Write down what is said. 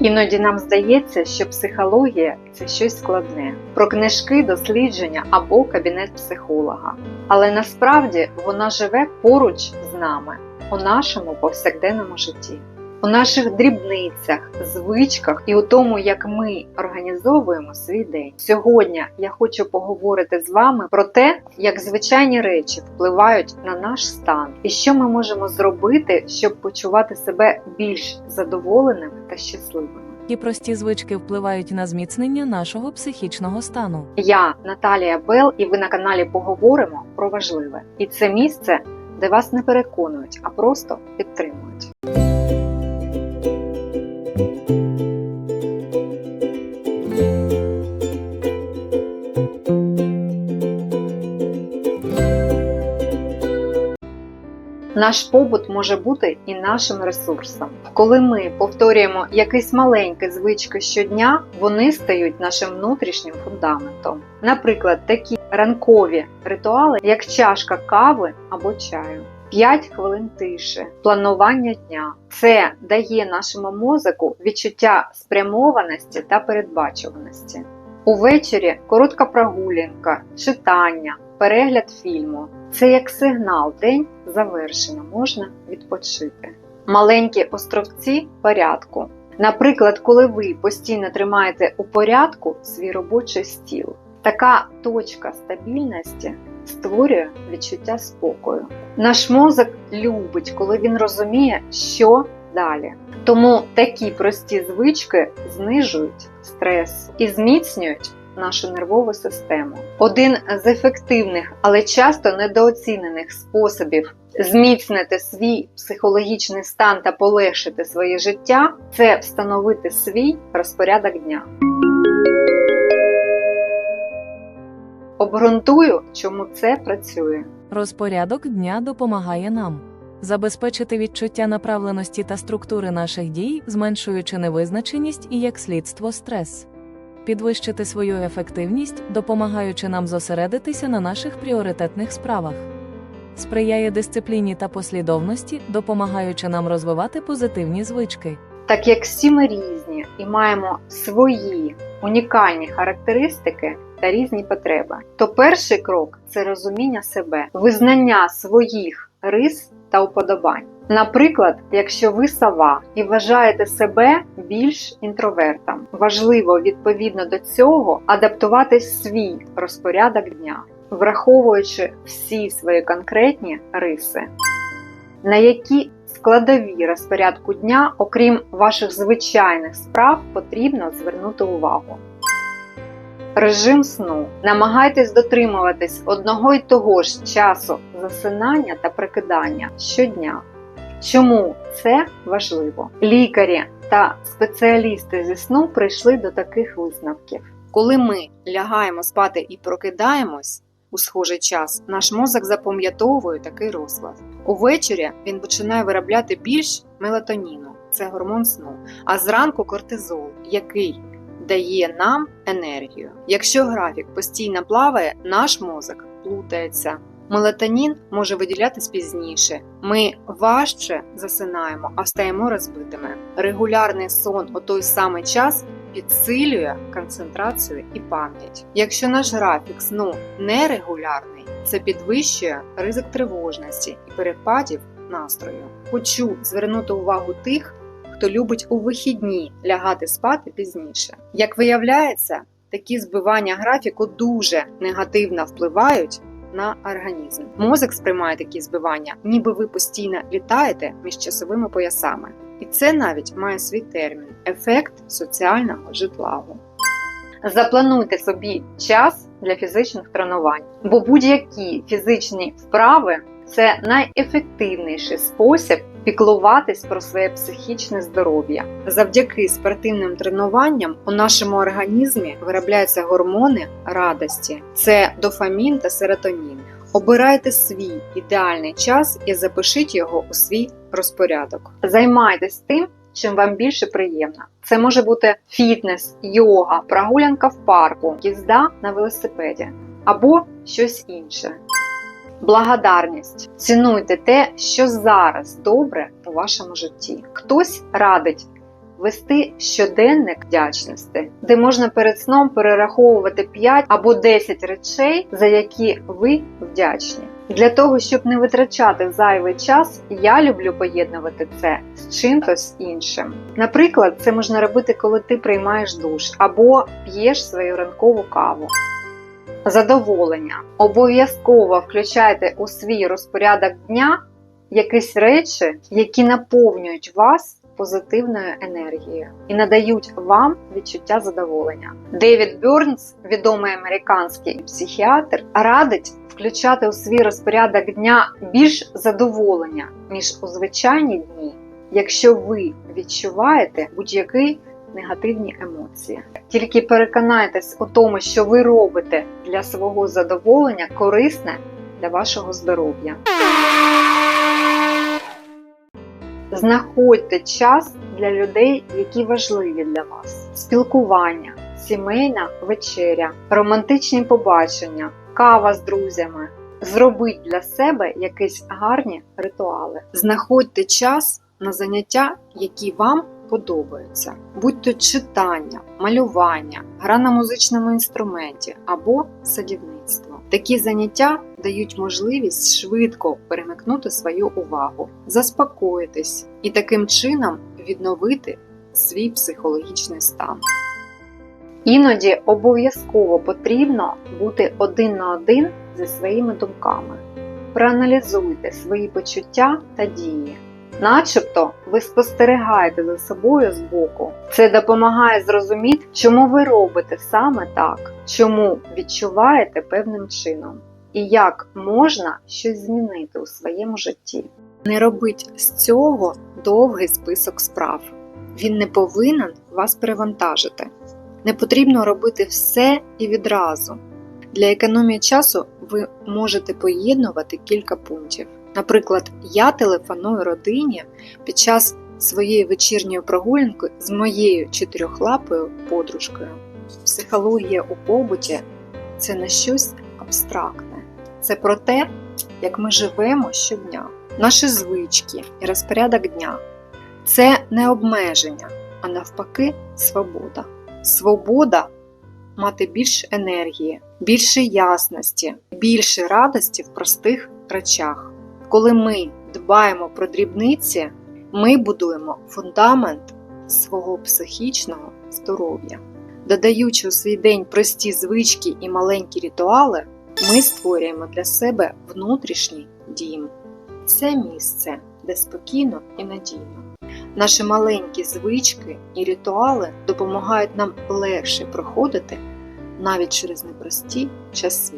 Іноді нам здається, що психологія це щось складне, про книжки, дослідження або кабінет психолога. Але насправді вона живе поруч з нами у нашому повсякденному житті, у наших дрібницях, звичках і у тому, як ми організовуємо свій день. Сьогодні я хочу поговорити з вами про те, як звичайні речі впливають на наш стан, і що ми можемо зробити, щоб почувати себе більш задоволеними та щасливими. Які прості звички впливають на зміцнення нашого психічного стану. Я Наталія Бел, і ви на каналі поговоримо про важливе. І це місце, де вас не переконують, а просто підтримують. Наш побут може бути і нашим ресурсом. Коли ми повторюємо якісь маленькі звички щодня, вони стають нашим внутрішнім фундаментом. Наприклад, такі ранкові ритуали, як чашка кави або чаю. 5 хвилин тиші, планування дня. Це дає нашому мозку відчуття спрямованості та передбачуваності. Увечері коротка прогулянка, читання, перегляд фільму. Це як сигнал, день завершено, можна відпочити. Маленькі островці порядку. Наприклад, коли ви постійно тримаєте у порядку свій робочий стіл, така точка стабільності створює відчуття спокою. Наш мозок любить, коли він розуміє, що далі. Тому такі прості звички знижують стрес і зміцнюють нашу нервову систему. Один з ефективних, але часто недооцінених способів зміцнити свій психологічний стан та полегшити своє життя це встановити свій розпорядок дня. Обґрунтую, чому це працює. Розпорядок дня допомагає нам забезпечити відчуття направленості та структури наших дій, зменшуючи невизначеність і як слідство стрес, підвищити свою ефективність, допомагаючи нам зосередитися на наших пріоритетних справах, сприяє дисципліні та послідовності, допомагаючи нам розвивати позитивні звички. Так як всі ми різні і маємо свої унікальні характеристики та різні потреби, то перший крок це розуміння себе, визнання своїх рис та уподобань. Наприклад, якщо ви сова і вважаєте себе більш інтровертом, важливо відповідно до цього адаптувати свій розпорядок дня, враховуючи всі свої конкретні риси. На які складові розпорядку дня, окрім ваших звичайних справ, потрібно звернути увагу. Режим сну. Намагайтесь дотримуватись одного й того ж часу засинання та прикидання щодня. Чому це важливо? Лікарі та спеціалісти зі сну прийшли до таких висновків. Коли ми лягаємо спати і прокидаємось у схожий час, наш мозок запам'ятовує такий розклад. Увечері він починає виробляти більш мелатоніну, це гормон сну, а зранку кортизол, який дає нам енергію. Якщо графік постійно плаває, наш мозок плутається. Мелатонін може виділятись пізніше. Ми важче засинаємо, а встаємо розбитими. Регулярний сон у той самий час підсилює концентрацію і пам'ять. Якщо наш графік сну нерегулярний, це підвищує ризик тривожності і перепадів настрою. Хочу звернути увагу тих, хто любить у вихідні лягати спати пізніше. Як виявляється, такі збивання графіку дуже негативно впливають на організм. Мозок сприймає такі збивання, ніби ви постійно літаєте між часовими поясами. І це навіть має свій термін ефект соціального житлагу. Заплануйте собі час для фізичних тренувань, бо будь-які фізичні вправи це найефективніший спосіб піклуватись про своє психічне здоров'я. Завдяки спортивним тренуванням у нашому організмі виробляються гормони радості, це дофамін та серотонін. Обирайте свій ідеальний час і запишіть його у свій розпорядок. Займайтесь тим, чим вам більше приємно. Це може бути фітнес, йога, прогулянка в парку, їзда на велосипеді або щось інше. Благодарність. Цінуйте те, що зараз добре у вашому житті. Хтось радить вести щоденник вдячності, де можна перед сном перераховувати 5 або 10 речей, за які ви вдячні. Для того, щоб не витрачати зайвий час, я люблю поєднувати це з чимось іншим. Наприклад, це можна робити, коли ти приймаєш душ або п'єш свою ранкову каву. Задоволення. Обов'язково включайте у свій розпорядок дня якісь речі, які наповнюють вас позитивною енергією і надають вам відчуття задоволення. Девід Бюрнс, відомий американський психіатр, радить включати у свій розпорядок дня більш задоволення, ніж у звичайні дні, якщо ви відчуваєте будь-які негативні емоції. Тільки переконайтесь у тому, що ви робите для свого задоволення корисне для вашого здоров'я. Знаходьте час для людей, які важливі для вас: спілкування, сімейна вечеря, романтичні побачення, кава з друзями. Зробіть для себе якісь гарні ритуали. Знаходьте час на заняття, які вам подобаються, будь то читання, малювання, гра на музичному інструменті або садівництво. Такі заняття дають можливість швидко перемикнути свою увагу, заспокоїтись і таким чином відновити свій психологічний стан. Іноді обов'язково потрібно бути один на один зі своїми думками. Проаналізуйте свої почуття та дії. Начебто ви спостерігаєте за собою збоку. Це допомагає зрозуміти, чому ви робите саме так, чому відчуваєте певним чином, і як можна щось змінити у своєму житті. Не робіть з цього довгий список справ. Він не повинен вас перевантажити. Не потрібно робити все і відразу. Для економії часу ви можете поєднувати кілька пунктів. Наприклад, я телефоную родині під час своєї вечірньої прогулянки з моєю чотирьохлапою подружкою. Психологія у побуті це не щось абстрактне, це про те, як ми живемо щодня, наші звички і розпорядок дня. Це не обмеження, а навпаки, свобода. Свобода мати більше енергії, більше ясності, більше радості в простих речах. Коли ми дбаємо про дрібниці, ми будуємо фундамент свого психічного здоров'я. Додаючи у свій день прості звички і маленькі ритуали, ми створюємо для себе внутрішній дім. Це місце, де спокійно і надійно. Наші маленькі звички і ритуали допомагають нам легше проходити навіть через непрості часи.